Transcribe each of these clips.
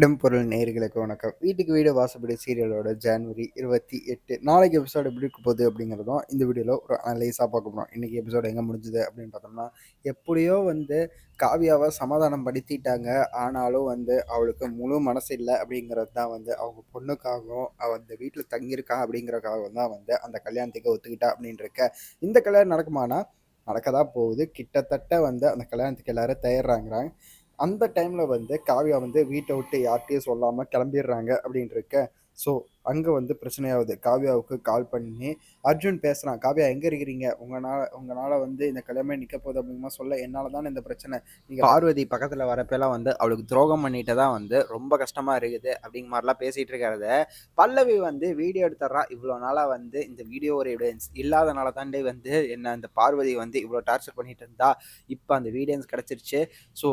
இடம்பொருள் நேர்களுக்கு வணக்கம். வீட்டுக்கு வீடு வாசப்படி சீரியலோட ஜனவரி இருபத்தி எட்டு. நாளைக்கு எபிசோடு எப்படி இருக்க போகுது அப்படிங்கிறதும் இந்த வீடியோவில் ஒரு அனலைஸாக பார்க்க போகிறோம் இன்றைக்கி எபிசோடு எங்கே முடிஞ்சுது அப்படின்னு பார்த்தோம்னா எப்படியோ வந்து காவியாவை சமாதானம் படுத்திட்டாங்க. ஆனாலும் வந்து அவளுக்கு முழு மனசு இல்லை அப்படிங்கிறது தான் வந்து அவங்க பொண்ணுக்காகவும் அவள் அந்த வீட்டில் தங்கியிருக்கா அப்படிங்கிறக்காகவும் தான் வந்து அந்த கல்யாணத்துக்கு ஒத்துக்கிட்டா அப்படின்னு இருக்க இந்த கல்யாணம் நடக்குமானா நடக்க தான் போகுது. கிட்டத்தட்ட வந்து அந்த கல்யாணத்துக்கு எல்லாரும் தயாராங்கிறாங்க அந்த டைமில் வந்து காவியா வந்து வீட்டை விட்டு யார்கிட்டையும் சொல்லாமல் கிளம்பிடுறாங்க அப்படின்னு இருக்க ஸோ அங்கே வந்து பிரச்சனையாகுது. காவியாவுக்கு கால் பண்ணி அர்ஜுன் பேசுகிறான் காவியா எங்கே இருக்கிறீங்க? உங்களால் உங்களால் வந்து இந்த கிழமை நிற்க போகுது அப்படிமா சொல்ல என்னால் தானே இந்த பிரச்சனை. நீங்கள் பார்வதி பக்கத்தில் வரப்பெல்லாம் வந்து அவளுக்கு துரோகம் பண்ணிட்டு தான் வந்து ரொம்ப கஷ்டமாக இருக்குது அப்படிங்கிற மாதிரிலாம் பேசிகிட்டு இருக்கிறத பல்லவி வந்து வீடியோ எடுத்துட்றா. இவ்வளோ நாளாக வந்து இந்த வீடியோ ஒரு எவிடன்ஸ் இல்லாதனால தாண்டே வந்து என்ன இந்த பார்வதி வந்து இவ்வளோ டார்ச்சர் பண்ணிட்டு இருந்தா. இப்போ அந்த வீடியன்ஸ் கிடச்சிருச்சு. ஸோ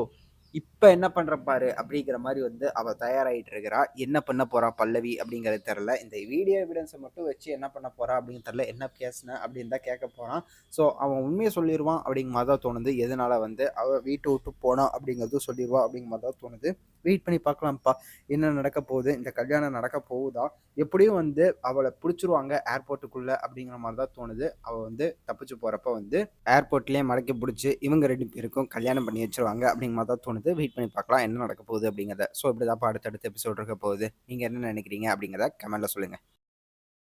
இப்போ என்ன பண்ணுற பாரு அப்படிங்கிற மாதிரி வந்து அவள் தயாராகிட்டு இருக்கிறா. என்ன பண்ண போறா பல்லவி அப்படிங்கிறது தெரில இந்த வீடியோ எவிடன்ஸை மட்டும் வச்சு என்ன பண்ண போறா அப்படின்னு தெரில என்ன பேசுன அப்படின்னு தான் கேட்க போகிறான் ஸோ அவன் உண்மையை சொல்லிடுவான் அப்படிங்கிற மாதிரி தான் தோணுது. எதனால வந்து அவள் வீட்டை விட்டு போனான் அப்படிங்கிறது சொல்லிடுவா அப்படிங்கிற மாதிரி தான் தோணுது. வெயிட் பண்ணி பார்க்கலாம்ப்பா. என்ன நடக்க போகுது? இந்த கல்யாணம் நடக்க போகுதா? எப்படியும் வந்து அவளை பிடிச்சிருவாங்க ஏர்போர்ட்டுக்குள்ளே அப்படிங்கிற மாதிரி தான் தோணுது. அவள் வந்து தப்பிச்சு போகிறப்ப வந்து ஏர்போர்ட்லேயே மடக்கி பிடிச்சி இவங்க ரெண்டு பேருக்கும் கல்யாணம் பண்ணி வச்சிருவாங்க அப்படிங்கிற மாதிரி தான் தோணுது. வெயிட் பண்ணி பார்க்கலாம். என்ன நடக்க போகுது அப்படிங்கிறத. ஸோ இப்படி தான் அடுத்தடுத்த எபிசோட் இருக்க போகுது. நீங்கள் என்ன நினைக்கிறீங்க அப்படிங்கிறத கமெண்ட்டில் சொல்லுங்கள்